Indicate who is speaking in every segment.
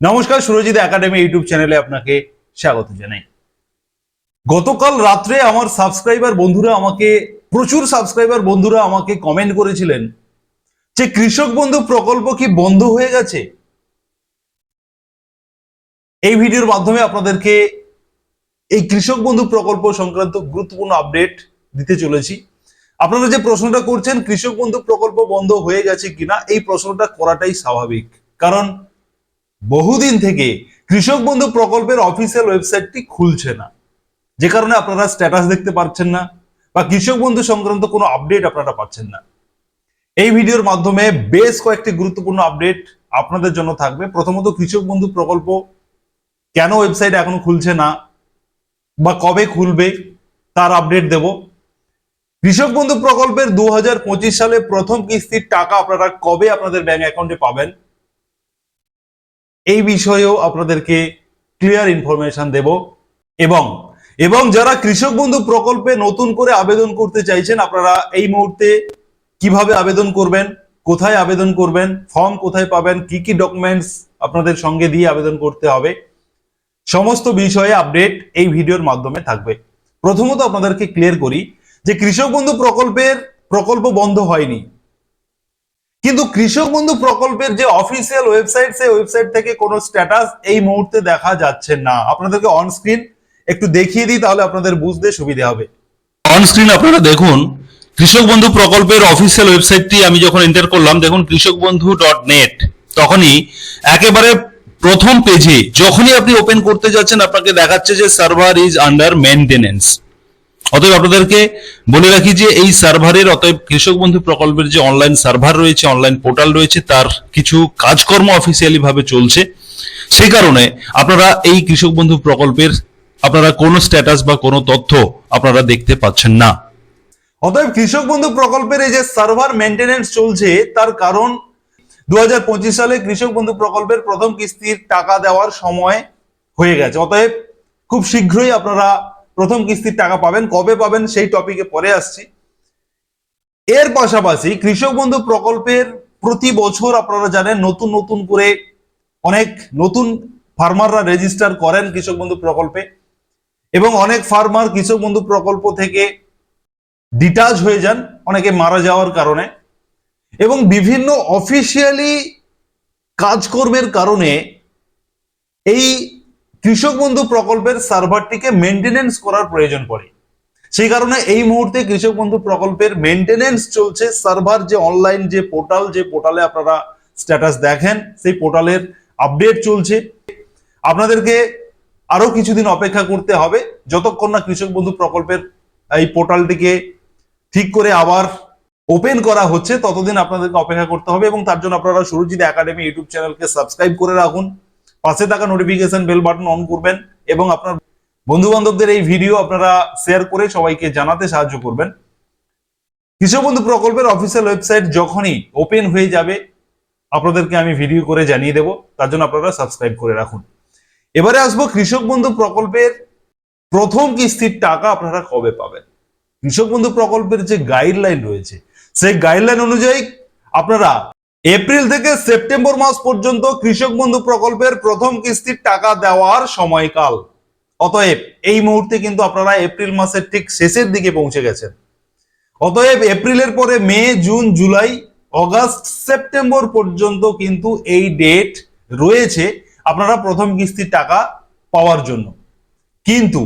Speaker 1: নমস্কার, Surajit academy YouTube চ্যানেলে আপনাকে স্বাগত জানাই। গতকাল রাত্রে আমার সাবস্ক্রাইবার বন্ধুরা আমাকে, প্রচুর সাবস্ক্রাইবার বন্ধুরা আমাকে কমেন্ট করেছিলেন যে, কৃষক বন্ধু প্রকল্প কি বন্ধ হয়ে গেছে? এই ভিডিওর মাধ্যমে আপনাদেরকে এই কৃষক বন্ধু প্রকল্প সংক্রান্ত গুরুত্বপূর্ণ আপডেট দিতে চলেছি। আপনারা যে প্রশ্নটা করছেন, কৃষক বন্ধু প্রকল্প বন্ধ হয়ে গেছে কিনা, এই প্রশ্নটা করাটাই স্বাভাবিক। কারণ বহুদিন থেকে কৃষক বন্ধু প্রকল্পের অফিসিয়াল ওয়েবসাইটটি খুলছে না। যে কারণে আপনারা স্ট্যাটাস দেখতে পাচ্ছেন না বা কৃষক বন্ধু সংক্রান্ত কোনো আপডেট আপনারা পাচ্ছেন না। এই ভিডিওর মাধ্যমে বেশ কয়েকটি গুরুত্বপূর্ণ আপডেট আপনাদের জন্য থাকবে। প্রথমত কৃষক বন্ধু প্রকল্প কেন ওয়েবসাইট এখনও খুলছে না বা কবে খুলবে তার আপডেট দেব। কৃষক বন্ধু প্রকল্পের দু হাজার পঁচিশ সালে প্রথম কিস্তির টাকা আপনারা কবে আপনাদের ব্যাংক অ্যাকাউন্টে পাবেন? এই বিষয়েও আপনাদেরকে ক্লিয়ার ইনফরমেশন দেব। এবং এবং যারা কৃষক বন্ধু প্রকল্পে নতুন করে আবেদন করতে চাইছেন, আপনারা এই মুহূর্তে কীভাবে আবেদন করবেন, কোথায় আবেদন করবেন, ফর্ম কোথায় পাবেন, কি কি ডকুমেন্টস আপনাদের সঙ্গে দিয়ে আবেদন করতে হবে, সমস্ত বিষয়ে আপডেট এই ভিডিওর মাধ্যমে থাকবে। প্রথমত আপনাদেরকে ক্লিয়ার করি যে কৃষক বন্ধু প্রকল্পের প্রকল্প বন্ধ হয়নি। কিন্তু কৃষক বন্ধু প্রকল্পের যে অফিসিয়াল ওয়েবসাইট সেই ওয়েবসাইট থেকে কোনো স্ট্যাটাস এই মুহূর্তে দেখা যাচ্ছে না। আপনাদেরকে অন স্ক্রিন একটু দেখিয়ে দিই, তাহলে আপনাদের বুঝতে সুবিধা হবে।
Speaker 2: অন স্ক্রিন আপনারা দেখুন, কৃষক বন্ধু প্রকল্পের অফিসিয়াল ওয়েবসাইটটি আমি যখন এন্টার করলাম, দেখুন কৃষক বন্ধু ডট নেট তখনই একেবারে প্রথম পেজে যখনই আপনি ওপেন করতে যাচ্ছেন, আপনাকে দেখাচ্ছে যে সার্ভার ইজ আন্ডার মেনটেনেন্স অতএব আপনাদেরকে বলে রাখি যে এই সার্ভারের, অতএব কৃষক বন্ধু প্রকল্পের যে অনলাইন সার্ভার রয়েছে অনলাইন পোর্টাল রয়েছে, তার কিছু কাজকর্ম অফিসিয়ালি ভাবে চলছে। সেই কারণে আপনারা এই কৃষক বন্ধু প্রকল্পের আপনারা কোনো স্ট্যাটাস বা কোনো তথ্য আপনারা দেখতে পাচ্ছেন না।
Speaker 1: অতএব কৃষক বন্ধু প্রকল্পের এই যে সার্ভার মেনটেনেন্স চলছে, তার কারণ দু হাজার পঁচিশ সালে কৃষক বন্ধু প্রকল্পের প্রথম কিস্তির টাকা দেওয়ার সময় হয়ে গেছে। অতএব খুব শীঘ্রই আপনারা প্রথম কিস্তির টাকা পাবেন, কবে পাবেন সেই টপিকে পরে আসছি। এর পাশাপাশি কৃষক বন্ধু প্রকল্পের প্রতি বছর আপনারা জানেন, নতুন নতুন করে অনেক নতুন ফার্মাররা রেজিস্টার করেন কৃষক বন্ধু প্রকল্পে। এবং অনেক ফার্মার কৃষক বন্ধু প্রকল্প থেকে ডিটাচ হয়ে যান, অনেকে মারা যাওয়ার কারণে। এবং বিভিন্ন অফিসিয়ালি কাজকর্মের কারণে এই কৃষক বন্ধু প্রকল্পের সার্ভারটিকে মেনটেনেন্স করার প্রয়োজন পড়ে। সেই কারণে এই মুহূর্তে কৃষক বন্ধু প্রকল্পের মেনটেনেন্স চলছে। সার্ভার যে অনলাইন যে পোর্টাল যে পোর্টালে আপনারা স্ট্যাটাস দেখেন, সেই পোর্টালের আপডেট চলছে। আপনাদেরকে আরও কিছুদিন অপেক্ষা করতে হবে। যতক্ষণ না কৃষক বন্ধু প্রকল্পের এই পোর্টালটিকে ঠিক করে আবার ওপেন করা হচ্ছে, ততদিন আপনাদেরকে অপেক্ষা করতে হবে এবং তার জন্য আপনারা সুরজিৎ একাডেমি ইউটিউব চ্যানেলকে সাবস্ক্রাইব করে রাখুন। পাশে থাকা নোটিফিকেশন বেল বাটন অন করবেন এবং আপনার বন্ধু বান্ধবদের এই ভিডিও আপনারা শেয়ার করে সবাইকে জানাতে সাহায্য করবেন। কৃষক বন্ধু প্রকল্পের অফিসিয়াল ওয়েবসাইট যখনই ওপেন হয়ে যাবে, আপনাদেরকে আমি ভিডিও করে জানিয়ে দেব। তার জন্য আপনারা সাবস্ক্রাইব করে রাখুন। এবারে আসব কৃষক বন্ধু প্রকল্পের প্রথম কিস্তির টাকা আপনারা কবে পাবেন? কৃষক বন্ধু প্রকল্পের যে গাইডলাইন রয়েছে, সেই গাইডলাইন অনুযায়ী আপনারা এপ্রিল থেকে সেপ্টেম্বর মাস পর্যন্ত কৃষক বন্ধু প্রকল্পের প্রথম কিস্তির টাকা দেওয়ার সময়কাল। অতএব, এই মুহূর্তে কিন্তু আপনারা এপ্রিল মাসের ঠিক শেষের দিকে পৌঁছে গেছেন। অতএব, এপ্রিলের পরে May, June, July, August, September পর্যন্ত কিন্তু এই ডেট রয়েছে আপনারা প্রথম কিস্তির টাকা পাওয়ার জন্য। কিন্তু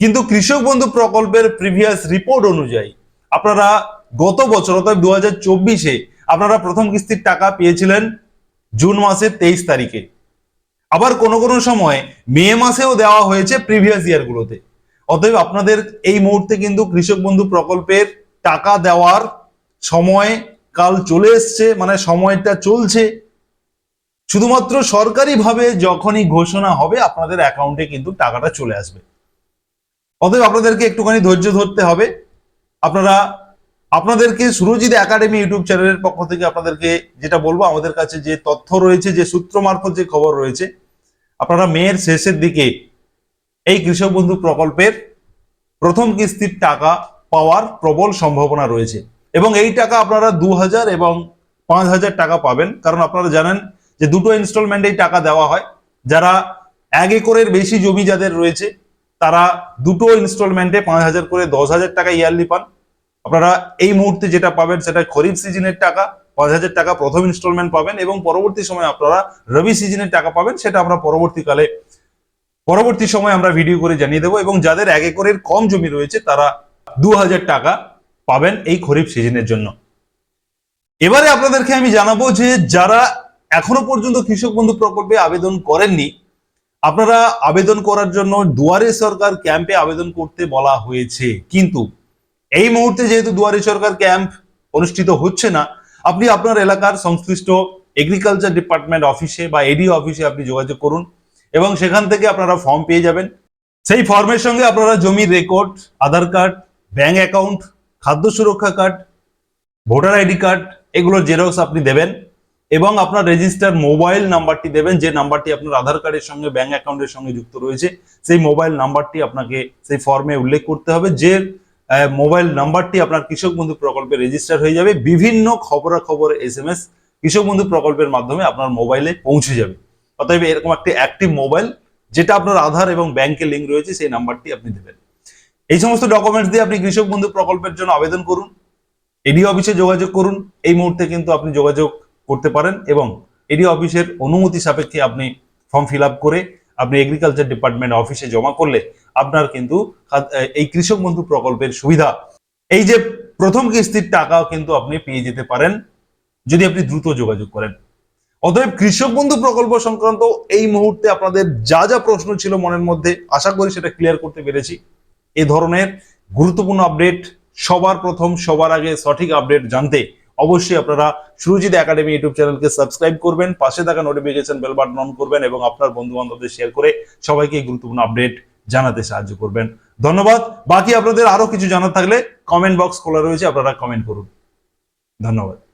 Speaker 1: কিন্তু কৃষক বন্ধু প্রকল্পের প্রিভিয়াস রিপোর্ট অনুযায়ী আপনারা গত বছর অর্থাৎ দু হাজার চব্বিশে আপনারা প্রথম কিস্তির টাকা পেয়েছিলেন জুন মাসের তেইশ তারিখে। আবার কোনো কোনো সময় মে মাসেও দেওয়া হয়েছে প্রিভিয়াস ইয়ারগুলোতে অতএব আপনাদের এই মুহূর্তে কিন্তু কৃষক বন্ধু প্রকল্পের টাকা দেওয়ার সময় কাল চলে এসছে মানে সময়টা চলছে। শুধুমাত্র সরকারিভাবে যখনই ঘোষণা হবে আপনাদের অ্যাকাউন্টে কিন্তু টাকাটা চলে আসবে। অতএব আপনাদেরকে একটুখানি ধৈর্য ধরতে হবে। আপনারা আপনাদেরকে সুরজিৎ একাডেমি ইউটিউব চ্যানেলের পক্ষ থেকে আপনাদেরকে যেটা বলব, আমাদের কাছে যে তথ্য রয়েছে, যে সূত্র মারফত যে খবর রয়েছে, আপনারা মেয়ের শেষের দিকে এই কৃষক বন্ধু প্রকল্পের প্রথম কিস্তির টাকা পাওয়ার প্রবল সম্ভাবনা রয়েছে। এবং এই টাকা আপনারা দু হাজার এবং পাঁচ হাজার টাকা পাবেন। কারণ আপনারা জানেন যে দুটো ইনস্টলমেন্টেই টাকা দেওয়া হয়। যারা এক একরের বেশি জমি যাদের রয়েছে, তারা দুটো ইনস্টলমেন্টে পাঁচ হাজার করে দশ হাজার টাকা ইয়ারলি পান। আপনারা এই মুহূর্তে যেটা পাবেন সেটা খরিফ সিজনের টাকা, পাঁচ হাজার টাকা প্রথম ইনস্টলমেন্ট পাবেন এবং পরবর্তী সময় আপনারা রবি সিজনের টাকা পাবেন, সেটা আমরা পরবর্তীকালে, পরবর্তী সময় আমরা ভিডিও করে জানিয়ে দেবো এবং যাদের এক একরের কম জমি রয়েছে, তারা দু হাজার টাকা পাবেন এই খরিফ সিজনের জন্য। এবারে আপনাদেরকে আমি জানাব যে যারা এখনও পর্যন্ত কৃষক বন্ধু প্রকল্পে আবেদন করেননি, আপনারা আবেদন করার জন্য দুয়ারে সরকার ক্যাম্পে আবেদন করতে বলা হয়েছে। কিন্তু এই মুহূর্তে যেহেতু দুয়ারে সরকার ক্যাম্প অনুষ্ঠিত হচ্ছে না, আপনি আপনার এলাকার সংশ্লিষ্ট এগ্রিকালচার ডিপার্টমেন্ট অফিসে বা এডি অফিসে আপনি যোগাযোগ করুন এবং সেখান থেকে আপনারা ফর্ম পেয়ে যাবেন। সেই ফর্মের সঙ্গে আপনারা জমির record Aadhaar card bank account খাদ্য সুরক্ষা কার্ড ভোটার আইডি কার্ড এগুলোর জেরক্স আপনি দেবেন এবং আপনার রেজিস্টার মোবাইল নাম্বারটি দেবেন, যে নাম্বারটি আপনার আধার কার্ডের সঙ্গে ব্যাংক অ্যাকাউন্টের সঙ্গে যুক্ত রয়েছে, সেই মোবাইল নাম্বারটি আপনাকে সেই ফর্মে উল্লেখ করতে হবে, যে মোবাইল নাম্বারটি আপনার কৃষক বন্ধু প্রকল্পে রেজিস্টার হয়ে যাবে। বিভিন্ন খবরাখবর এস এম এস কৃষক বন্ধু প্রকল্পের মাধ্যমে আপনার মোবাইলে পৌঁছে যাবে। অতএব এরকম একটি অ্যাক্টিভ মোবাইল, যেটা আপনার আধার এবং ব্যাংকে লিঙ্ক রয়েছে, সেই নাম্বারটি আপনি দেবেন। এই সমস্ত ডকুমেন্টস দিয়ে আপনি কৃষক বন্ধু প্রকল্পের জন্য আবেদন করুন। এডি অফিসে যোগাযোগ করুন। এই মুহূর্তে কিন্তু আপনি যোগাযোগ করতে পারেন এবং এডি অফিসের অনুমতি সাপেক্ষে আপনি ফর্ম ফিল করে আপনি এগ্রিকালচার ডিপার্টমেন্ট অফিসে জমা করলে আপনার কিন্তু এই কৃষক বন্ধু প্রকল্পের সুবিধা। এই যে প্রথম কিস্তির টাকাও কিন্তু আপনি পেয়ে যেতে পারেন, যদি আপনি দ্রুত যোগাযোগ করেন। অতএব কৃষক বন্ধু প্রকল্প সংক্রান্ত এই মুহূর্তে আপনাদের যা যা প্রশ্ন ছিল মনের মধ্যে, আশা করি সেটা ক্লিয়ার করতে পেরেছি। এ ধরনের গুরুত্বপূর্ণ আপডেট সবার প্রথম, সবার আগে সঠিক আপডেট জানতে অবশ্যই আপনারা সুরজিৎ একাডেমি ইউটিউব চ্যানেলকে সাবস্ক্রাইব করবেন, পাশে থাকা নোটিফিকেশন বেল বাটন অন করবেন এবং আপনার বন্ধু বান্ধবদের শেয়ার করে সবাইকে গুরুত্বপূর্ণ আপডেট জানাতে সাহায্য করবেন। ধন্যবাদ। বাকি আপনাদের আরও কিছু জানার থাকলে কমেন্ট বক্স খোলা রয়েছে, আপনারা কমেন্ট করুন। ধন্যবাদ।